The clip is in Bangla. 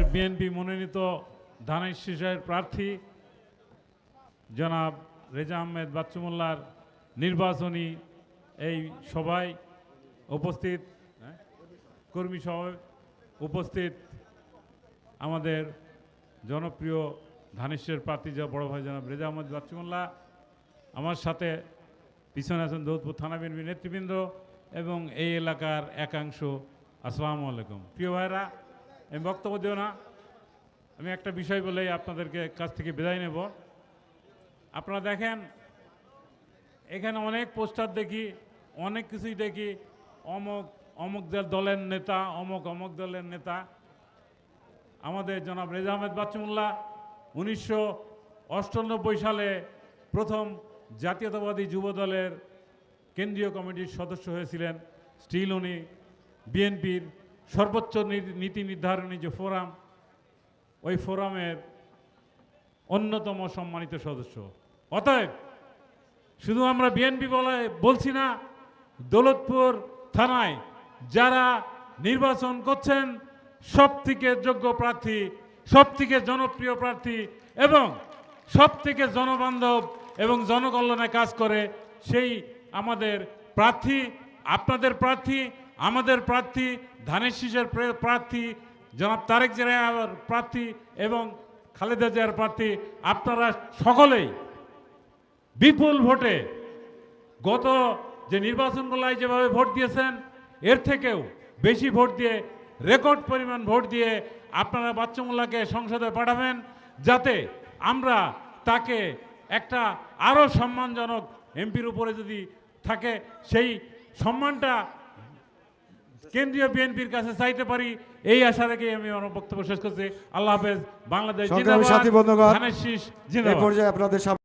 আমাদের বিএনপি মনোনীত ধানের শীষের প্রার্থী জনাব রেজা আহমেদ বাচ্চুমোল্লার নির্বাচনী এই সভায় উপস্থিত হ্যাঁ, কর্মী সভায় উপস্থিত আমাদের জনপ্রিয় ধানেশের প্রার্থী যা বড় ভাই জনাব রেজা আহমেদ বাচ্চুমোল্লা আমার সাথে পিছনে আছেন দৌদপুর থানা বিএনপি নেতৃবৃন্দ এবং এই এলাকার একাংশ। আসসালামু আলাইকুম। প্রিয় ভাইরা আমি বক্তব্য দেব না। আমি একটা বিষয় বলেই আপনাদেরকে কাছ থেকে বিদায় নেব। আপনারা দেখেন, এখানে অনেক পোস্টার দেখি, অনেক কিছুই দেখি। অমক, অমুক দল- দলের নেতা, অমক অমক দলের নেতা। আমাদের জনাব রেজা আহমেদ বাচ্চুমুল্লাহ উনিশশো অষ্টানব্বই সালে প্রথম জাতীয়তাবাদী যুব দলের কেন্দ্রীয় কমিটির সদস্য হয়েছিলেন। স্টিল উনি, বিএনপির সর্বোচ্চ নীতি- নির্ধারণী যে ফোরাম, ওই ফোরামের অন্যতম সম্মানিত সদস্য। অতএব, শুধু আমরা বিএনপি বলে বলছি না, দৌলতপুর থানায় যারা নির্বাচন করছেন সব থেকে যোগ্য প্রার্থী সব থেকে জনপ্রিয় প্রার্থী এবং সব থেকে জনবান্ধব এবং জনকল্যাণে কাজ করে সেই আমাদের প্রার্থী, আপনাদের প্রার্থী আমাদের প্রার্থী, ধানের শীষের প্রার্থী, জনাব তারেক জিয়ার প্রার্থী এবং খালেদা জিয়ার প্রার্থী, আপনারা সকলেই বিপুল ভোটে গত যে নির্বাচনগুলোয় যেভাবে ভোট দিয়েছেন, এর থেকেও বেশি ভোট দিয়ে, রেকর্ড পরিমাণ ভোট দিয়ে আপনারা বাচ্চামুল্লাকে সংসদে পাঠাবেন, যাতে আমরা তাকে একটা আরও সম্মানজনক এমপির উপরে যদি থাকে, সেই সম্মানটা কেন্দ্রীয় বিএনপির কাছে চাইতে পারি এই আশা রেখে আমি আমার বক্তব্য শেষ করছি। আল্লাহ হাফেজ বাংলাদেশ জিন্দাবাদ। ধানের শীষ জিন্দাবাদ।